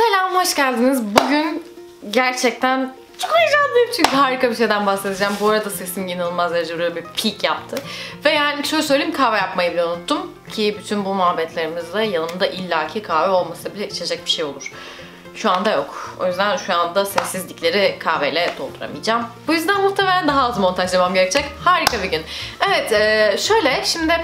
Selam, hoş geldiniz. Bugün gerçekten çok heyecanlıyım çünkü harika bir şeyden bahsedeceğim. Bu arada sesim inanılmaz derecede böyle bir peak yaptı. Ve yani şöyle söyleyeyim kahve yapmayı bile unuttum. Ki bütün bu muhabbetlerimizde yanında illaki kahve olmasa bile içecek bir şey olur. Şu anda yok. O yüzden şu anda sessizlikleri kahveyle dolduramayacağım. Bu yüzden muhtemelen daha az montajlamam gerekecek. Harika bir gün. Evet, e, şöyle şimdi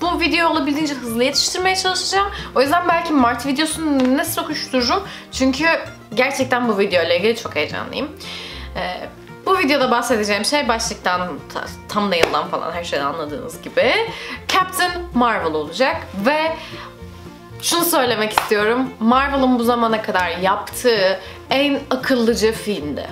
bu videoyu olabildiğince hızlı yetiştirmeye çalışacağım. O yüzden belki Mart videosunu ne sokuştururum. Çünkü gerçekten bu video ile ilgili çok heyecanlıyım. Ee, bu videoda bahsedeceğim şey başlıktan, tam da yıldan falan her şeyden anladığınız gibi Captain Marvel olacak ve şunu söylemek istiyorum. Marvel'ın bu zamana kadar yaptığı en akıllıca filmdi.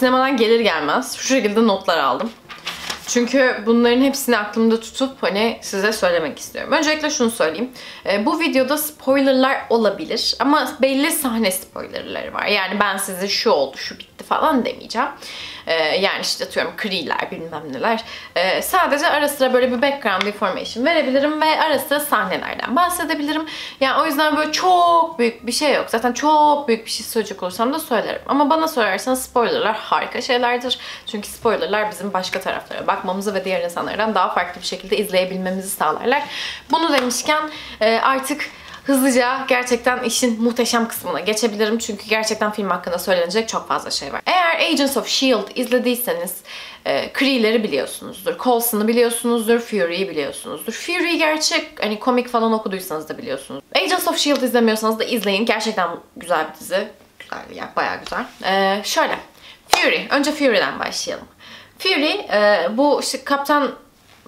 Sinemadan gelir gelmez şu şekilde notlar aldım. Çünkü bunların hepsini aklımda tutup hani size söylemek istiyorum. Öncelikle şunu söyleyeyim. E, bu videoda spoilerlar olabilir ama belli sahne spoilerları var. Yani ben size şu oldu, şu bitti falan demeyeceğim. E, yani işte atıyorum Kree'ler bilmem neler. E, sadece ara sıra böyle bir background information verebilirim ve ara sıra sahnelerden bahsedebilirim. Yani o yüzden böyle çok büyük bir şey yok. Zaten çok büyük bir şey söyleyecek olursam da söylerim. Ama bana sorarsanız spoilerlar harika şeylerdir. Çünkü spoilerlar bizim başka taraflara bakmamızı ve diğer insanlardan daha farklı bir şekilde izleyebilmemizi sağlarlar. Bunu demişken artık hızlıca gerçekten işin muhteşem kısmına geçebilirim. Çünkü gerçekten film hakkında söylenecek çok fazla şey var. Eğer Agents of S.H.I.E.L.D. izlediyseniz e, Kree'leri biliyorsunuzdur. Coulson'ı biliyorsunuzdur. Fury'yi biliyorsunuzdur. Fury gerçek hani komik falan okuduysanız da biliyorsunuz. Agents of S.H.I.E.L.D. izlemiyorsanız da izleyin. Gerçekten güzel bir dizi. Güzel ya bayağı güzel. Ee, şöyle. Fury. Önce Fury'den başlayalım. Fury e, bu işte Kaptan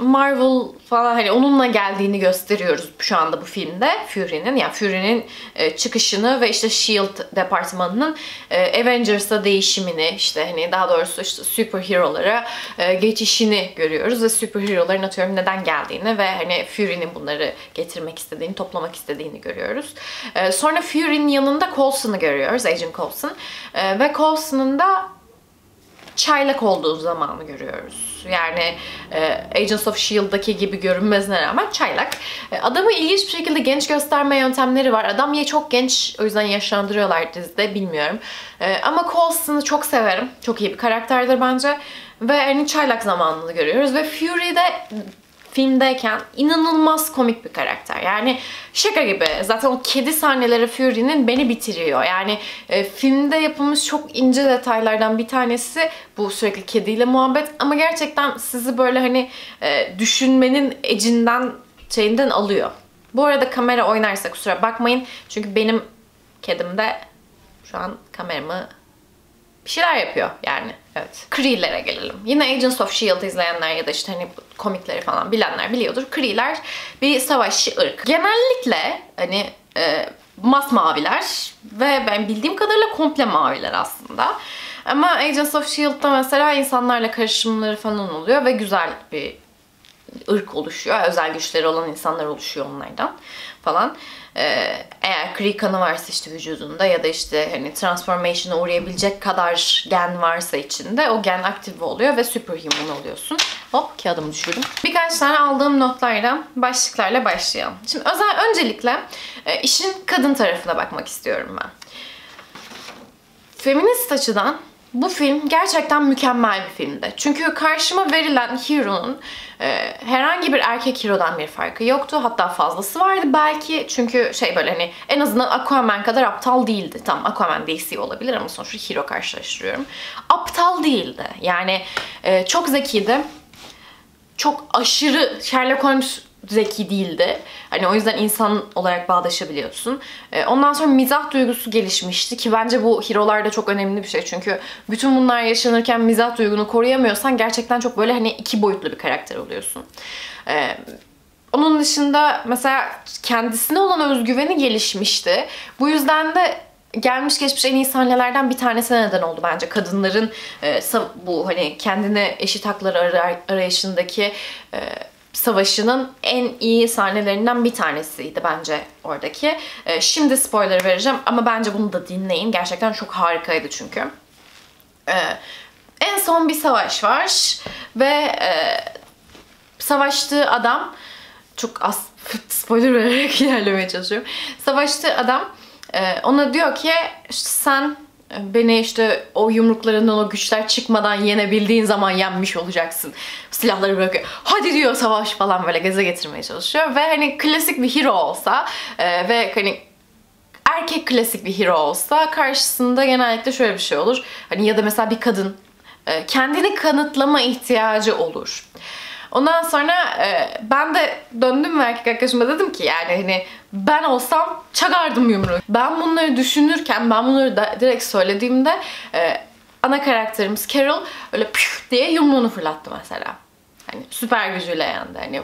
Marvel falan hani onunla geldiğini gösteriyoruz şu anda bu filmde Fury'nin yani Fury'nin e, çıkışını ve işte Shield departmanının e, Avengers'a değişimini işte hani daha doğrusu işte superhero'lara e, geçişini görüyoruz ve superhero'ların atıyorum neden geldiğini ve hani Fury'nin bunları getirmek istediğini, toplamak istediğini görüyoruz. E, sonra Fury'nin yanında Coulson'ı görüyoruz, Agent Coulson. E, ve Coulson'ın da çaylak olduğu zamanı görüyoruz. Yani e, Agents of S.H.I.E.L.D'daki gibi görünmesine rağmen çaylak. E, adamı ilginç bir şekilde genç gösterme yöntemleri var. Adam ya çok genç o yüzden yaşlandırıyorlar dizide bilmiyorum. E, ama Coulson'ı çok severim. Çok iyi bir karakterdir bence. Ve hani çaylak zamanını görüyoruz. Ve Fury'de filmdeyken inanılmaz komik bir karakter. Yani şaka gibi. Zaten o kedi sahneleri Fury'nin beni bitiriyor. Yani e, filmde yapılmış çok ince detaylardan bir tanesi bu sürekli kediyle muhabbet ama gerçekten sizi böyle hani e, düşünmenin ecinden şeyinden alıyor. Bu arada kamera oynarsa kusura bakmayın. Çünkü benim kedim de şu an kameramı bir şeyler yapıyor yani. Evet. Kree'lere gelelim. Yine Agents of S.H.I.E.L.D. izleyenler ya da işte hani komikleri falan bilenler biliyordur. Kree'ler bir savaşçı ırk. Genellikle hani e, masmaviler ve ben bildiğim kadarıyla komple maviler aslında. Ama Agents of S.H.I.E.L.D'da mesela insanlarla karışımları falan oluyor ve güzel bir ırk oluşuyor. Özel güçleri olan insanlar oluşuyor onlardan falan. Ee, eğer Kree kanı varsa işte vücudunda ya da işte hani transformation'a uğrayabilecek kadar gen varsa içinde o gen aktif oluyor ve superhuman oluyorsun. Hop kağıdımı düşürdüm. Birkaç tane aldığım notlardan başlıklarla başlayalım. Şimdi özel öncelikle e, işin kadın tarafına bakmak istiyorum ben. Feminist açıdan bu film gerçekten mükemmel bir filmdi. Çünkü karşıma verilen hero'nun e, herhangi bir erkek hero'dan bir farkı yoktu. Hatta fazlası vardı belki. Çünkü şey böyle hani en azından Aquaman kadar aptal değildi. Tam Aquaman DC olabilir ama sonuçta hero karşılaştırıyorum. Aptal değildi. Yani e, çok zekiydi. Çok aşırı Sherlock Holmes zeki değildi. Hani o yüzden insan olarak bağdaşabiliyorsun. Ee, ondan sonra mizah duygusu gelişmişti ki bence bu hero'larda çok önemli bir şey. Çünkü bütün bunlar yaşanırken mizah duygunu koruyamıyorsan gerçekten çok böyle hani iki boyutlu bir karakter oluyorsun. Ee, onun dışında mesela kendisine olan özgüveni gelişmişti. Bu yüzden de gelmiş geçmiş en iyi sahnelerden bir tanesine neden oldu bence. Kadınların e, bu hani kendine eşit hakları arayışındaki e, Savaşı'nın en iyi sahnelerinden bir tanesiydi bence oradaki. Ee, şimdi spoiler vereceğim ama bence bunu da dinleyin. Gerçekten çok harikaydı çünkü. Ee, en son bir savaş var ve e, savaştığı adam çok az spoiler vererek ilerlemeye çalışıyorum. Savaştığı adam e, ona diyor ki sen beni işte o yumruklarından o güçler çıkmadan yenebildiğin zaman yenmiş olacaksın. Silahları bırakıyor. Hadi diyor savaş falan böyle geze getirmeye çalışıyor. Ve hani klasik bir hero olsa e, ve hani erkek klasik bir hero olsa karşısında genellikle şöyle bir şey olur. Hani ya da mesela bir kadın e, kendini kanıtlama ihtiyacı olur. Ondan sonra e, ben de döndüm ve erkek arkadaşıma dedim ki yani hani ben olsam çakardım yumruğu. Ben bunları düşünürken ben bunları da direkt söylediğimde e, ana karakterimiz Carol öyle püf diye yumruğunu fırlattı mesela. Hani süper gücüyle yendi hani.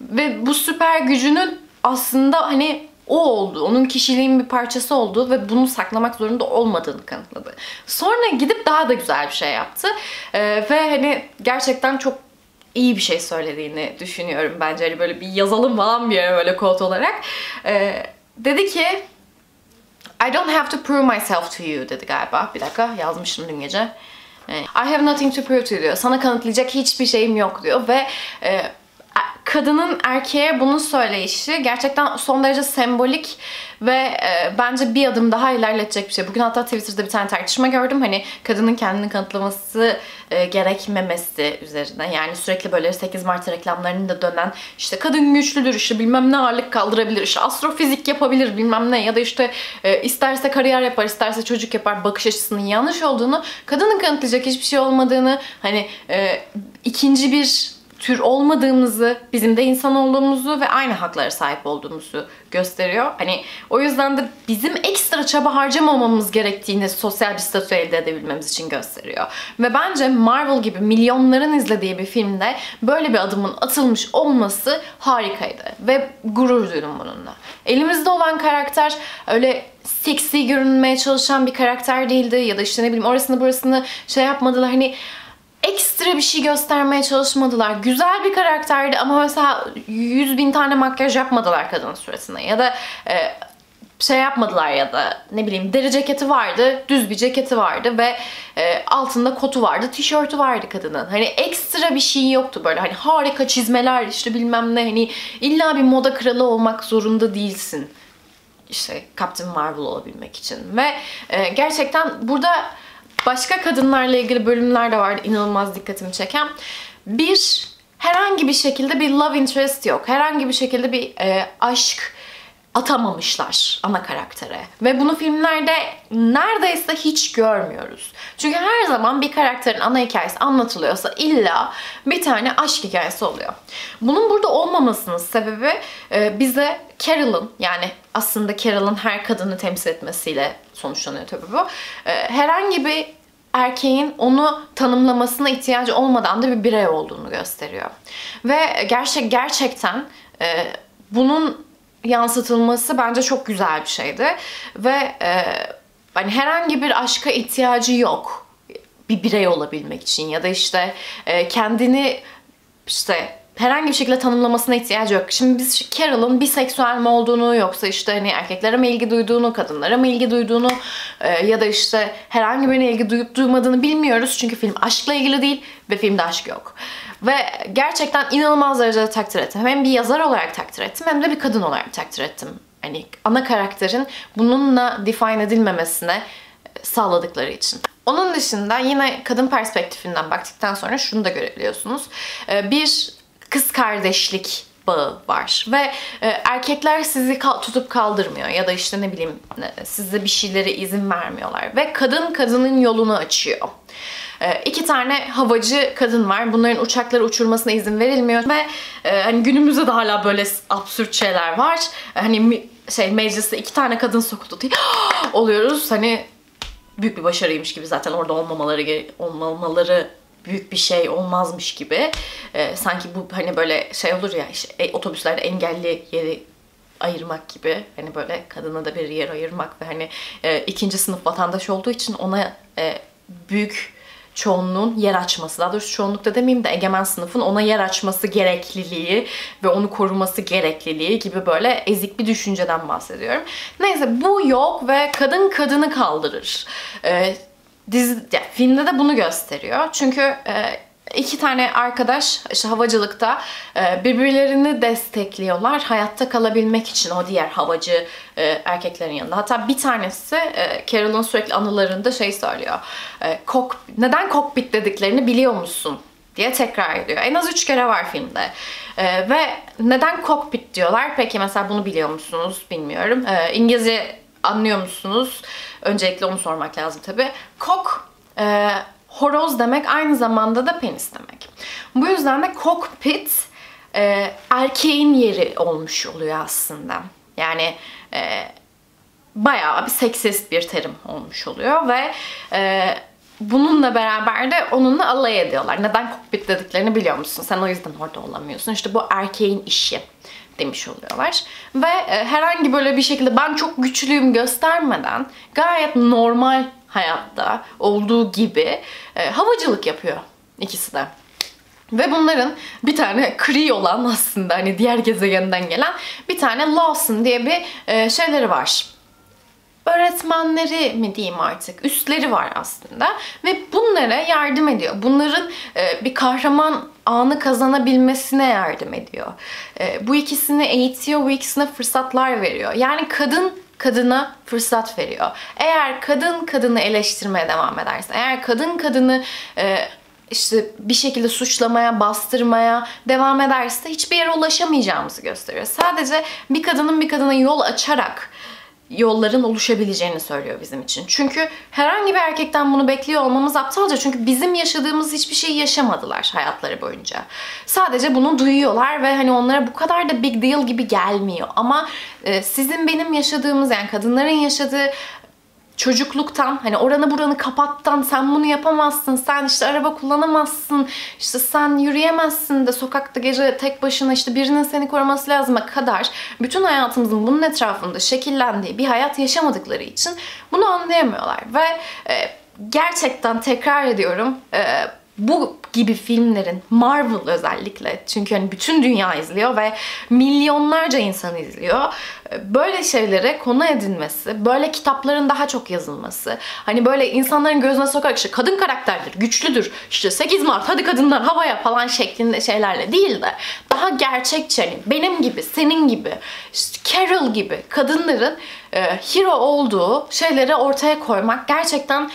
Ve bu süper gücünün aslında hani o oldu. Onun kişiliğin bir parçası oldu ve bunu saklamak zorunda olmadığını kanıtladı. Sonra gidip daha da güzel bir şey yaptı. Ee, ve hani gerçekten çok iyi bir şey söylediğini düşünüyorum bence. Hani böyle bir yazalım falan bir yere böyle kod olarak. Ee, dedi ki I don't have to prove myself to you dedi galiba. Bir dakika yazmıştım dün gece. I have nothing to prove to you diyor. Sana kanıtlayacak hiçbir şeyim yok diyor ve e, kadının erkeğe bunu söyleyişi gerçekten son derece sembolik ve e, bence bir adım daha ilerletecek bir şey. Bugün hatta Twitter'da bir tane tartışma gördüm. Hani kadının kendini kanıtlaması e, gerekmemesi üzerine. Yani sürekli böyle 8 Mart reklamlarında dönen işte kadın güçlüdür işte bilmem ne ağırlık kaldırabilir işte astrofizik yapabilir bilmem ne ya da işte e, isterse kariyer yapar isterse çocuk yapar bakış açısının yanlış olduğunu kadının kanıtlayacak hiçbir şey olmadığını hani e, ikinci bir tür olmadığımızı, bizim de insan olduğumuzu ve aynı haklara sahip olduğumuzu gösteriyor. Hani o yüzden de bizim ekstra çaba harcamamamız gerektiğini sosyal bir statü elde edebilmemiz için gösteriyor. Ve bence Marvel gibi milyonların izlediği bir filmde böyle bir adımın atılmış olması harikaydı. Ve gurur duydum bununla. Elimizde olan karakter öyle seksi görünmeye çalışan bir karakter değildi ya da işte ne bileyim orasını burasını şey yapmadılar hani ekstra bir şey göstermeye çalışmadılar. Güzel bir karakterdi ama mesela 100 bin tane makyaj yapmadılar kadının suratına. Ya da e, şey yapmadılar ya da ne bileyim deri ceketi vardı, düz bir ceketi vardı ve e, altında kotu vardı, tişörtü vardı kadının. Hani ekstra bir şey yoktu böyle hani harika çizmeler işte bilmem ne hani illa bir moda kralı olmak zorunda değilsin. İşte Captain Marvel olabilmek için ve e, gerçekten burada Başka kadınlarla ilgili bölümler de vardı inanılmaz dikkatimi çeken. Bir, herhangi bir şekilde bir love interest yok. Herhangi bir şekilde bir e, aşk atamamışlar ana karaktere. Ve bunu filmlerde neredeyse hiç görmüyoruz. Çünkü her zaman bir karakterin ana hikayesi anlatılıyorsa illa bir tane aşk hikayesi oluyor. Bunun burada olmamasının sebebi e, bize Carol'ın yani aslında Carol'ın her kadını temsil etmesiyle sonuçlanıyor tabii bu. E, herhangi bir erkeğin onu tanımlamasına ihtiyacı olmadan da bir birey olduğunu gösteriyor. Ve gerçek gerçekten e, bunun yansıtılması bence çok güzel bir şeydi. Ve e, hani herhangi bir aşka ihtiyacı yok bir birey olabilmek için ya da işte e, kendini işte herhangi bir şekilde tanımlamasına ihtiyacı yok. Şimdi biz Carol'ın biseksüel mi olduğunu yoksa işte hani erkeklere mi ilgi duyduğunu, kadınlara mı ilgi duyduğunu e, ya da işte herhangi birine ilgi duyup duymadığını bilmiyoruz. Çünkü film aşkla ilgili değil ve filmde aşk yok. Ve gerçekten inanılmaz derecede takdir ettim. Hem bir yazar olarak takdir ettim hem de bir kadın olarak takdir ettim. Hani ana karakterin bununla define edilmemesine sağladıkları için. Onun dışında yine kadın perspektifinden baktıktan sonra şunu da görebiliyorsunuz. E, bir kız kardeşlik bağı var ve e, erkekler sizi kal- tutup kaldırmıyor ya da işte ne bileyim e, size bir şeylere izin vermiyorlar ve kadın kadının yolunu açıyor. E, iki tane havacı kadın var. Bunların uçakları uçurmasına izin verilmiyor ve e, hani günümüzde de hala böyle absürt şeyler var. E, hani şey mecliste iki tane kadın sokuldu diye oluyoruz. Hani büyük bir başarıymış gibi zaten orada olmamaları olmamaları büyük bir şey olmazmış gibi. E, sanki bu hani böyle şey olur ya işte, e, otobüslerde engelli yeri ayırmak gibi hani böyle kadına da bir yer ayırmak ve hani e, ikinci sınıf vatandaş olduğu için ona e, büyük çoğunluğun yer açması, daha doğrusu çoğunlukta demeyeyim de egemen sınıfın ona yer açması gerekliliği ve onu koruması gerekliliği gibi böyle ezik bir düşünceden bahsediyorum. Neyse bu yok ve kadın kadını kaldırır. Ee, dizi, yani filmde de bunu gösteriyor. Çünkü e, iki tane arkadaş işte havacılıkta e, birbirlerini destekliyorlar hayatta kalabilmek için o diğer havacı e, erkeklerin yanında. Hatta bir tanesi e, Carol'ın sürekli anılarında şey söylüyor. Kok, neden cockpit dediklerini biliyor musun? diye tekrar ediyor. En az üç kere var filmde. ve neden cockpit diyorlar? Peki mesela bunu biliyor musunuz? Bilmiyorum. İngilizce anlıyor musunuz? Öncelikle onu sormak lazım tabii. Kok horoz demek aynı zamanda da penis demek. Bu yüzden de cockpit e, erkeğin yeri olmuş oluyor aslında. Yani e, bayağı bir seksist bir terim olmuş oluyor ve e, bununla beraber de onunla alay ediyorlar. Neden cockpit dediklerini biliyor musun? Sen o yüzden orada olamıyorsun. İşte bu erkeğin işi demiş oluyorlar. Ve e, herhangi böyle bir şekilde ben çok güçlüyüm göstermeden gayet normal hayatta olduğu gibi e, havacılık yapıyor ikisi de. Ve bunların bir tane Kree olan aslında hani diğer gezegenden gelen bir tane Lawson diye bir e, şeyleri var. Öğretmenleri mi diyeyim artık, üstleri var aslında ve bunlara yardım ediyor. Bunların bir kahraman anı kazanabilmesine yardım ediyor. E, bu ikisini eğitiyor, bu ikisine fırsatlar veriyor. Yani kadın kadına fırsat veriyor. Eğer kadın kadını eleştirmeye devam ederse, eğer kadın kadını e, işte bir şekilde suçlamaya, bastırmaya devam ederse hiçbir yere ulaşamayacağımızı gösteriyor. Sadece bir kadının bir kadına yol açarak yolların oluşabileceğini söylüyor bizim için. Çünkü herhangi bir erkekten bunu bekliyor olmamız aptalca. Çünkü bizim yaşadığımız hiçbir şeyi yaşamadılar hayatları boyunca. Sadece bunu duyuyorlar ve hani onlara bu kadar da big deal gibi gelmiyor. Ama e, sizin benim yaşadığımız yani kadınların yaşadığı çocukluktan hani oranı buranı kapattan sen bunu yapamazsın sen işte araba kullanamazsın işte sen yürüyemezsin de sokakta gece tek başına işte birinin seni koruması lazıma kadar bütün hayatımızın bunun etrafında şekillendiği bir hayat yaşamadıkları için bunu anlayamıyorlar. Ve e, gerçekten tekrar ediyorum e, bu gibi filmlerin Marvel özellikle çünkü hani bütün dünya izliyor ve milyonlarca insan izliyor. Böyle şeylere konu edinmesi, böyle kitapların daha çok yazılması, hani böyle insanların gözüne sokarak işte kadın karakterdir, güçlüdür, işte 8 Mart hadi kadınlar havaya falan şeklinde şeylerle değil de daha gerçekçi hani benim gibi, senin gibi, işte Carol gibi kadınların e, hero olduğu şeyleri ortaya koymak gerçekten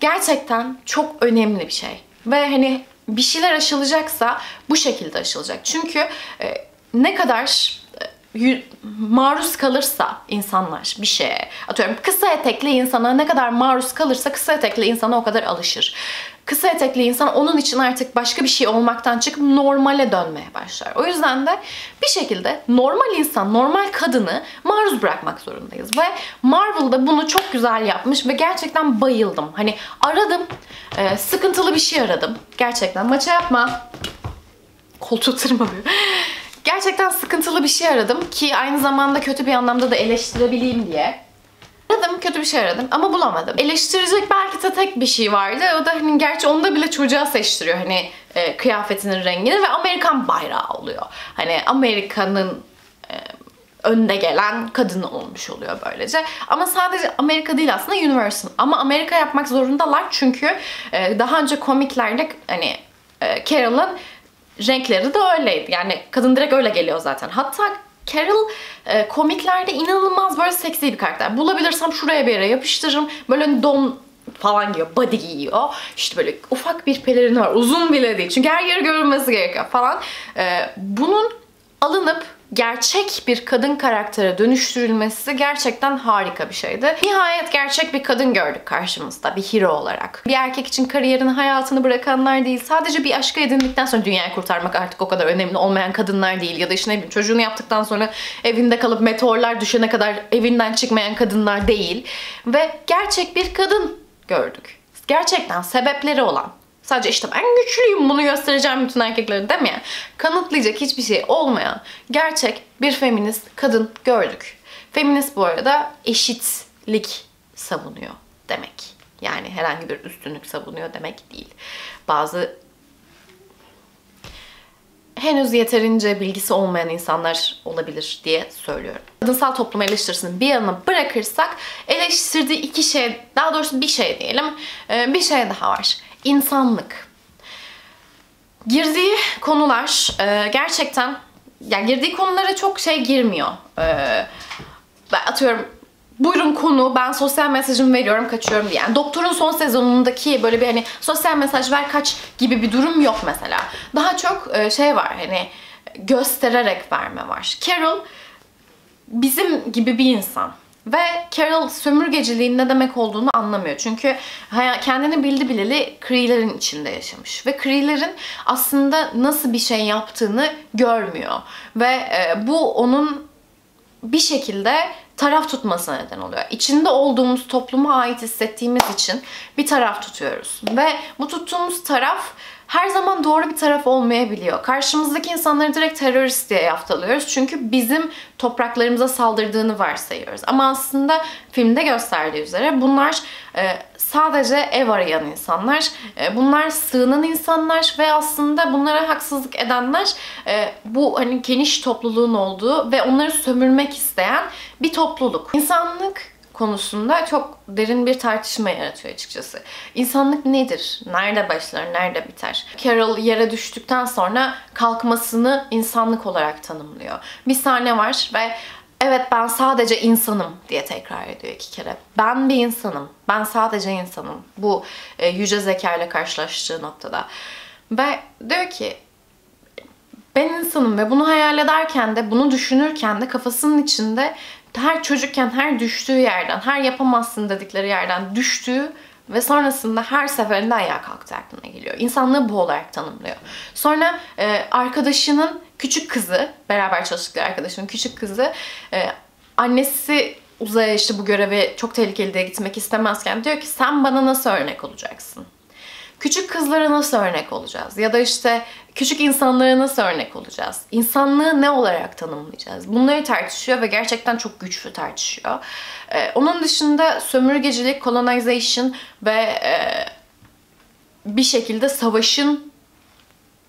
gerçekten çok önemli bir şey. Ve hani bir şeyler aşılacaksa bu şekilde aşılacak. Çünkü e, ne kadar e, maruz kalırsa insanlar bir şeye, atıyorum kısa etekli insana ne kadar maruz kalırsa kısa etekli insana o kadar alışır kısa etekli insan onun için artık başka bir şey olmaktan çıkıp normale dönmeye başlar. O yüzden de bir şekilde normal insan, normal kadını maruz bırakmak zorundayız. Ve Marvel'da bunu çok güzel yapmış ve gerçekten bayıldım. Hani aradım, e, sıkıntılı bir şey aradım. Gerçekten maça yapma. Koltuğu tırmalıyor. Gerçekten sıkıntılı bir şey aradım ki aynı zamanda kötü bir anlamda da eleştirebileyim diye. Aradım, kötü bir şey aradım ama bulamadım. Eleştirecek belki de tek bir şey vardı. O da hani gerçi onda bile çocuğa seçtiriyor hani e, kıyafetinin rengini ve Amerikan bayrağı oluyor. Hani Amerika'nın e, önde gelen kadın olmuş oluyor böylece. Ama sadece Amerika değil aslında Universal. Ama Amerika yapmak zorundalar çünkü e, daha önce komiklerde hani e, Carol'ın renkleri de öyleydi. Yani kadın direkt öyle geliyor zaten. Hatta Carol e, komiklerde inanılmaz böyle seksi bir karakter. Bulabilirsem şuraya bir yere yapıştırırım. Böyle don falan giyiyor, body giyiyor. İşte böyle ufak bir pelerini var. Uzun bile değil. Çünkü her yeri görünmesi gerekiyor falan. Ee, bunun alınıp gerçek bir kadın karaktere dönüştürülmesi gerçekten harika bir şeydi. Nihayet gerçek bir kadın gördük karşımızda bir hero olarak. Bir erkek için kariyerini, hayatını bırakanlar değil. Sadece bir aşkı edindikten sonra dünyayı kurtarmak artık o kadar önemli olmayan kadınlar değil. Ya da işte ne bileyim çocuğunu yaptıktan sonra evinde kalıp meteorlar düşene kadar evinden çıkmayan kadınlar değil. Ve gerçek bir kadın gördük. Gerçekten sebepleri olan, Sadece işte ben güçlüyüm bunu göstereceğim bütün erkeklere demeyen, kanıtlayacak hiçbir şey olmayan gerçek bir feminist kadın gördük. Feminist bu arada eşitlik savunuyor demek. Yani herhangi bir üstünlük savunuyor demek değil. Bazı henüz yeterince bilgisi olmayan insanlar olabilir diye söylüyorum. Kadınsal toplum eleştirisini bir yana bırakırsak eleştirdiği iki şey, daha doğrusu bir şey diyelim, e, bir şey daha var. İnsanlık. Girdiği konular e, gerçekten, yani girdiği konulara çok şey girmiyor. E, atıyorum buyurun konu ben sosyal mesajımı veriyorum kaçıyorum diye. Yani doktorun son sezonundaki böyle bir hani sosyal mesaj ver kaç gibi bir durum yok mesela. Daha çok e, şey var hani göstererek verme var. Carol bizim gibi bir insan. Ve Carol sömürgeciliğin ne demek olduğunu anlamıyor. Çünkü kendini bildi bileli Kree'lerin içinde yaşamış. Ve Kree'lerin aslında nasıl bir şey yaptığını görmüyor. Ve e, bu onun bir şekilde taraf tutmasına neden oluyor. İçinde olduğumuz topluma ait hissettiğimiz için bir taraf tutuyoruz. Ve bu tuttuğumuz taraf her zaman doğru bir taraf olmayabiliyor. Karşımızdaki insanları direkt terörist diye yaftalıyoruz. Çünkü bizim topraklarımıza saldırdığını varsayıyoruz. Ama aslında filmde gösterdiği üzere bunlar e, sadece ev arayan insanlar. E, bunlar sığınan insanlar ve aslında bunlara haksızlık edenler e, bu hani geniş topluluğun olduğu ve onları sömürmek isteyen bir topluluk. İnsanlık konusunda çok derin bir tartışma yaratıyor açıkçası. İnsanlık nedir? Nerede başlar? Nerede biter? Carol yere düştükten sonra kalkmasını insanlık olarak tanımlıyor. Bir sahne var ve evet ben sadece insanım diye tekrar ediyor iki kere. Ben bir insanım. Ben sadece insanım. Bu e, yüce zeka ile karşılaştığı noktada. Ve diyor ki ben insanım ve bunu hayal ederken de bunu düşünürken de kafasının içinde her çocukken her düştüğü yerden, her yapamazsın dedikleri yerden düştüğü ve sonrasında her seferinde ayağa kalktığı aklına geliyor. İnsanlığı bu olarak tanımlıyor. Sonra e, arkadaşının küçük kızı, beraber çalıştıkları arkadaşının küçük kızı, e, annesi uzaya işte bu görevi çok tehlikeli diye gitmek istemezken diyor ki sen bana nasıl örnek olacaksın? Küçük kızlara nasıl örnek olacağız? Ya da işte küçük insanlara nasıl örnek olacağız? İnsanlığı ne olarak tanımlayacağız? Bunları tartışıyor ve gerçekten çok güçlü tartışıyor. Ee, onun dışında sömürgecilik, colonization ve e, bir şekilde savaşın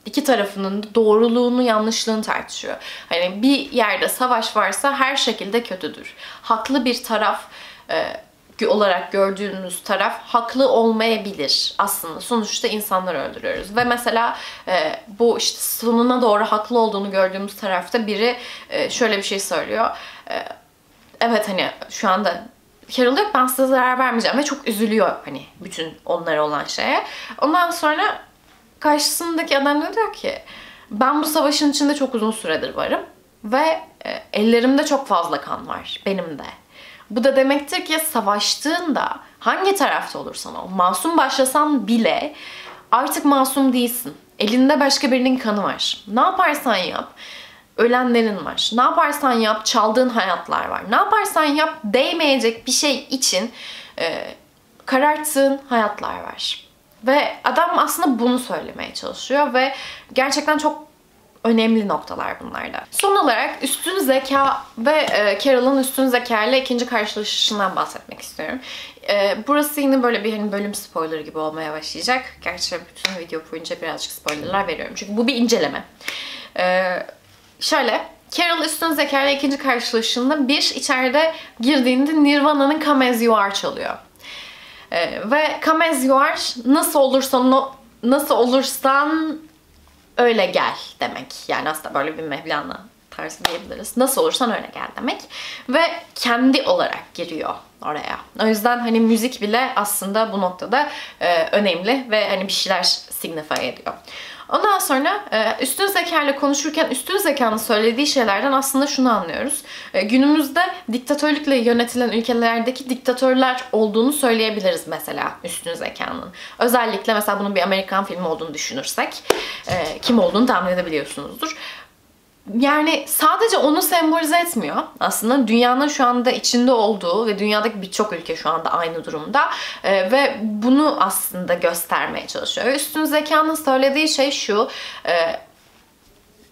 iki tarafının doğruluğunu, yanlışlığını tartışıyor. Hani bir yerde savaş varsa her şekilde kötüdür. Haklı bir taraf e, olarak gördüğümüz taraf haklı olmayabilir aslında. Sonuçta insanlar öldürüyoruz. Ve mesela e, bu işte sonuna doğru haklı olduğunu gördüğümüz tarafta biri e, şöyle bir şey söylüyor. E, evet hani şu anda Carol diyor ben size zarar vermeyeceğim ve çok üzülüyor hani bütün onlara olan şeye. Ondan sonra karşısındaki adam da diyor ki ben bu savaşın içinde çok uzun süredir varım ve e, ellerimde çok fazla kan var benim de. Bu da demektir ki savaştığında hangi tarafta olursan ol, masum başlasan bile artık masum değilsin. Elinde başka birinin kanı var. Ne yaparsan yap ölenlerin var. Ne yaparsan yap çaldığın hayatlar var. Ne yaparsan yap değmeyecek bir şey için e, kararttığın hayatlar var. Ve adam aslında bunu söylemeye çalışıyor ve gerçekten çok önemli noktalar bunlarda. Son olarak üstün zeka ve e, Carol'ın üstün zeka ile ikinci karşılaşışından bahsetmek istiyorum. E, burası yine böyle bir hani bölüm spoiler gibi olmaya başlayacak. Gerçi bütün video boyunca birazcık spoilerlar veriyorum. Çünkü bu bir inceleme. E, şöyle Carol üstün zeka ile ikinci karşılaşışında bir içeride girdiğinde Nirvana'nın Come As You Are çalıyor. E, ve Come As You Are nasıl olursan nasıl olursan öyle gel demek. Yani aslında böyle bir Mevlana tarzı diyebiliriz. Nasıl olursan öyle gel demek. Ve kendi olarak giriyor oraya. O yüzden hani müzik bile aslında bu noktada e, önemli ve hani bir şeyler signify ediyor. Ondan sonra e, üstün zeka ile konuşurken üstün zekanın söylediği şeylerden aslında şunu anlıyoruz. E, günümüzde diktatörlükle yönetilen ülkelerdeki diktatörler olduğunu söyleyebiliriz mesela üstün zekanın. Özellikle mesela bunun bir Amerikan filmi olduğunu düşünürsek e, kim olduğunu tahmin edebiliyorsunuzdur yani sadece onu sembolize etmiyor. Aslında dünyanın şu anda içinde olduğu ve dünyadaki birçok ülke şu anda aynı durumda e, ve bunu aslında göstermeye çalışıyor. Üstün zekanın söylediği şey şu, e,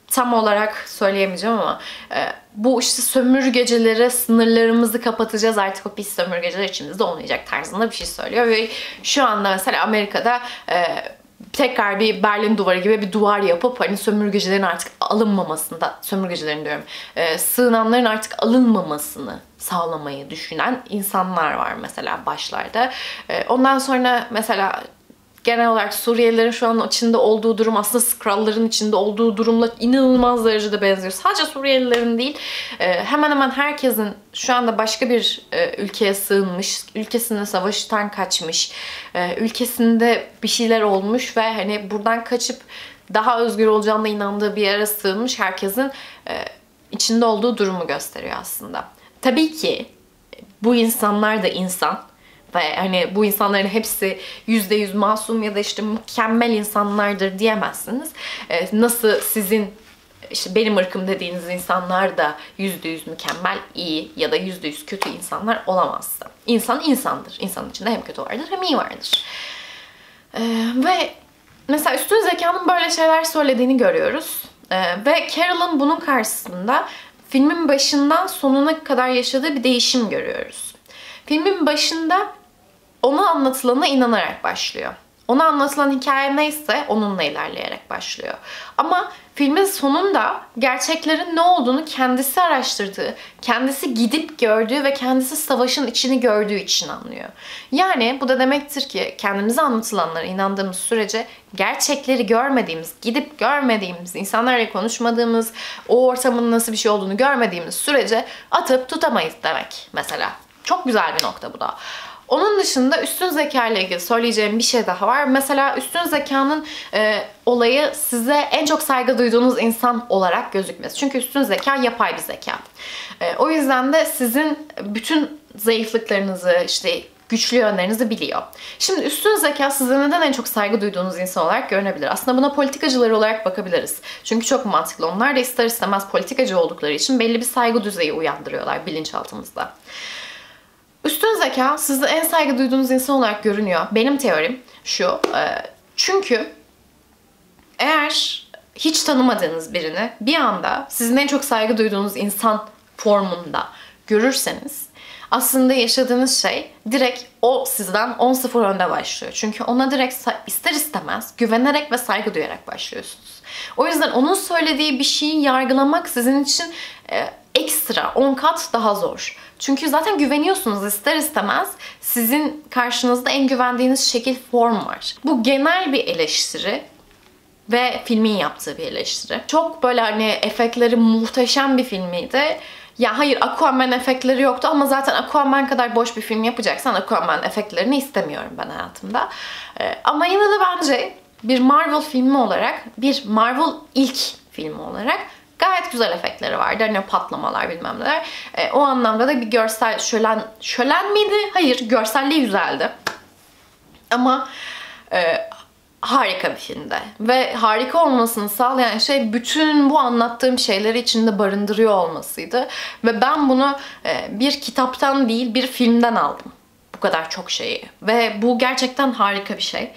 tam olarak söyleyemeyeceğim ama e, bu işte sömürgecilere sınırlarımızı kapatacağız artık o pis sömürgeciler içimizde olmayacak tarzında bir şey söylüyor ve şu anda mesela Amerika'da e, tekrar bir Berlin duvarı gibi bir duvar yapıp hani sömürgecilerin artık alınmamasında, sömürgecilerin diyorum, e, sığınanların artık alınmamasını sağlamayı düşünen insanlar var mesela başlarda. E, ondan sonra mesela genel olarak Suriyelilerin şu an içinde olduğu durum aslında Skrall'ların içinde olduğu durumla inanılmaz derecede benziyor. Sadece Suriyelilerin değil e, hemen hemen herkesin şu anda başka bir e, ülkeye sığınmış, ülkesinde savaştan kaçmış, e, ülkesinde bir şeyler olmuş ve hani buradan kaçıp daha özgür olacağına inandığı bir yere sığınmış herkesin içinde olduğu durumu gösteriyor aslında. Tabii ki bu insanlar da insan ve hani bu insanların hepsi yüzde yüz masum ya da işte mükemmel insanlardır diyemezsiniz. Ee, nasıl sizin işte benim ırkım dediğiniz insanlar da yüzde yüz mükemmel, iyi ya da yüzde yüz kötü insanlar olamazsa. İnsan insandır. İnsanın içinde hem kötü vardır hem iyi vardır. Ee, ve mesela üstün zekanın böyle şeyler söylediğini görüyoruz. Ee, ve Carol'ın bunun karşısında filmin başından sonuna kadar yaşadığı bir değişim görüyoruz. Filmin başında ona anlatılana inanarak başlıyor. Ona anlatılan hikaye neyse onunla ilerleyerek başlıyor. Ama filmin sonunda gerçeklerin ne olduğunu kendisi araştırdığı, kendisi gidip gördüğü ve kendisi savaşın içini gördüğü için anlıyor. Yani bu da demektir ki kendimize anlatılanlara inandığımız sürece gerçekleri görmediğimiz, gidip görmediğimiz, insanlarla konuşmadığımız, o ortamın nasıl bir şey olduğunu görmediğimiz sürece atıp tutamayız demek mesela. Çok güzel bir nokta bu da. Onun dışında üstün zeka ile ilgili söyleyeceğim bir şey daha var. Mesela üstün zekanın e, olayı size en çok saygı duyduğunuz insan olarak gözükmesi. Çünkü üstün zeka yapay bir zeka. E, o yüzden de sizin bütün zayıflıklarınızı, işte güçlü yönlerinizi biliyor. Şimdi üstün zeka size neden en çok saygı duyduğunuz insan olarak görünebilir? Aslında buna politikacılar olarak bakabiliriz. Çünkü çok mantıklı. Onlar da ister istemez politikacı oldukları için belli bir saygı düzeyi uyandırıyorlar bilinçaltımızda. Üstün zeka sizde en saygı duyduğunuz insan olarak görünüyor. Benim teorim şu. E, çünkü eğer hiç tanımadığınız birini bir anda sizin en çok saygı duyduğunuz insan formunda görürseniz aslında yaşadığınız şey direkt o sizden 10-0 önde başlıyor. Çünkü ona direkt ister istemez güvenerek ve saygı duyarak başlıyorsunuz. O yüzden onun söylediği bir şeyi yargılamak sizin için e, ekstra 10 kat daha zor. Çünkü zaten güveniyorsunuz ister istemez. Sizin karşınızda en güvendiğiniz şekil form var. Bu genel bir eleştiri ve filmin yaptığı bir eleştiri. Çok böyle hani efektleri muhteşem bir filmiydi. Ya hayır Aquaman efektleri yoktu ama zaten Aquaman kadar boş bir film yapacaksan Aquaman efektlerini istemiyorum ben hayatımda. Ee, ama yine de bence bir Marvel filmi olarak, bir Marvel ilk filmi olarak Gayet güzel efektleri vardı. Hani patlamalar bilmem neler. E, o anlamda da bir görsel şölen şölen miydi? Hayır, görselliği güzeldi. Ama e, harika bir filmdi. Ve harika olmasını sağlayan şey bütün bu anlattığım şeyleri içinde barındırıyor olmasıydı. Ve ben bunu e, bir kitaptan değil bir filmden aldım. Bu kadar çok şeyi. Ve bu gerçekten harika bir şey.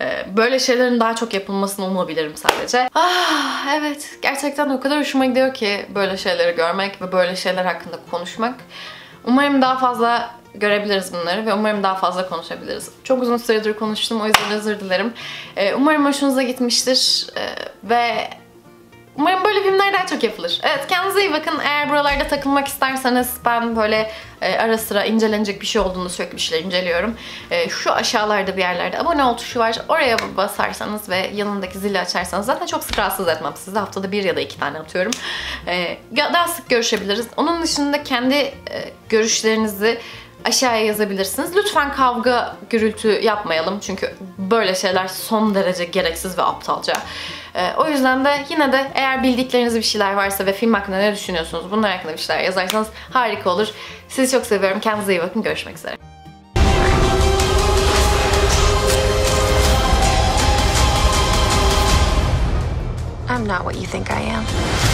Ee, böyle şeylerin daha çok yapılmasını umabilirim sadece. Ah evet gerçekten o kadar hoşuma gidiyor ki böyle şeyleri görmek ve böyle şeyler hakkında konuşmak. Umarım daha fazla görebiliriz bunları ve umarım daha fazla konuşabiliriz. Çok uzun süredir konuştum o yüzden özür dilerim. Ee, umarım hoşunuza gitmiştir ee, ve Umarım böyle filmler daha çok yapılır. Evet kendinize iyi bakın. Eğer buralarda takılmak isterseniz ben böyle e, ara sıra incelenecek bir şey olduğunda sürekli bir şeyler inceliyorum. E, şu aşağılarda bir yerlerde abone ol tuşu var. Oraya basarsanız ve yanındaki zili açarsanız zaten çok sık rahatsız etmem sizi. Haftada bir ya da iki tane atıyorum. E, daha sık görüşebiliriz. Onun dışında kendi e, görüşlerinizi aşağıya yazabilirsiniz. Lütfen kavga, gürültü yapmayalım. Çünkü böyle şeyler son derece gereksiz ve aptalca. Ee, o yüzden de yine de eğer bildikleriniz bir şeyler varsa ve film hakkında ne düşünüyorsunuz bunlar hakkında bir şeyler yazarsanız harika olur. Sizi çok seviyorum. Kendinize iyi bakın. Görüşmek üzere. I'm not what you think I am.